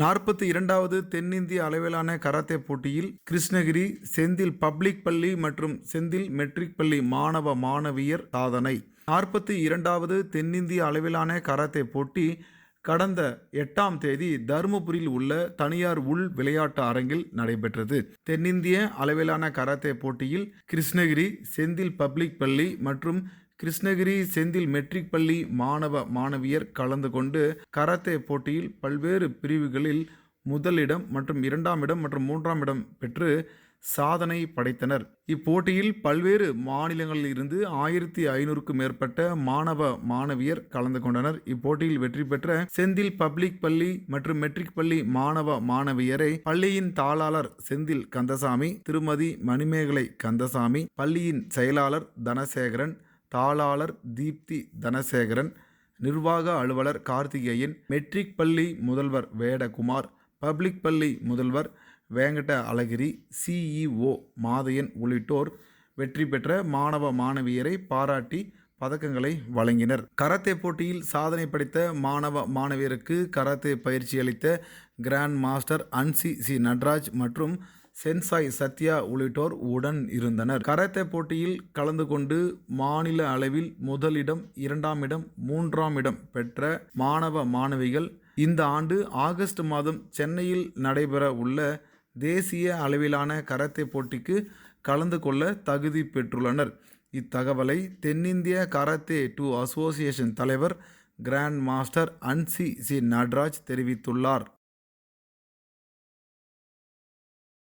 நாற்பத்தி இரண்டாவது தென்னிந்திய அளவிலான கராத்தே போட்டியில் கிருஷ்ணகிரி செந்தில் பப்ளிக் பள்ளி மற்றும் செந்தில் மெட்ரிக் பள்ளி மாணவ மாணவியர் சாதனை. நாற்பத்தி இரண்டாவது தென்னிந்திய அளவிலான கராத்தே போட்டி கடந்த எட்டாம் தேதி தருமபுரியில் உள்ள தனியார் உள் விளையாட்டு அரங்கில் நடைபெற்றது. தென்னிந்திய அளவிலான கராத்தே போட்டியில் கிருஷ்ணகிரி செந்தில் பப்ளிக் பள்ளி மற்றும் கிருஷ்ணகிரி செந்தில் மெட்ரிக் பள்ளி மாணவ மாணவியர் கலந்து கொண்டு கராத்தே போட்டியில் பல்வேறு பிரிவுகளில் முதலிடம் மற்றும் இரண்டாம் இடம் மற்றும் மூன்றாம் இடம் பெற்று சாதனை படைத்தனர். இப்போட்டியில் பல்வேறு மாநிலங்களில் இருந்து ஆயிரத்தி ஐநூறுக்கும் மேற்பட்ட மாணவ மாணவியர் கலந்து கொண்டனர். இப்போட்டியில் வெற்றி பெற்ற செந்தில் பப்ளிக் பள்ளி மற்றும் மெட்ரிக் பள்ளி மாணவ மாணவியரை பள்ளியின் தாளாளர் செந்தில் கந்தசாமி திருமதி மணிமேகலை கந்தசாமி பள்ளியின் செயலாளர் தனசேகரன் தாளாளர் தீப்தி தனசேகரன் நிர்வாக அலுவலர் கார்த்திகேயன் மெட்ரிக் பள்ளி முதல்வர் வேடகுமார் பப்ளிக் பள்ளி முதல்வர் வேங்கட அழகிரி சிஇஓ மாதையன் உள்ளிட்டோர் வெற்றி பெற்ற மாணவ மாணவியரை பாராட்டி பதக்கங்களை வழங்கினர். கராத்தே போட்டியில் சாதனை படைத்த மாணவ மாணவியருக்கு கராத்தே பயிற்சி அளித்த grand master Hanshi C Natraj மற்றும் சென்சாய் சத்யா உள்ளிட்டோர் உடன் இருந்தனர். கராத்தே போட்டியில் கலந்து கொண்டு மாநில அளவில் முதலிடம் இரண்டாம் இடம் மூன்றாம் இடம் பெற்ற மாணவ மாணவிகள் இந்த ஆண்டு ஆகஸ்ட் மாதம் சென்னையில் நடைபெற உள்ள தேசிய அளவிலான கராத்தே போட்டிக்கு கலந்து கொள்ள தகுதி பெற்றுள்ளனர். இத்தகவலை தென்னிந்திய கராத்தே டூ அசோசியேஷன் தலைவர் grand master Hanshi C Natraj தெரிவித்துள்ளார்.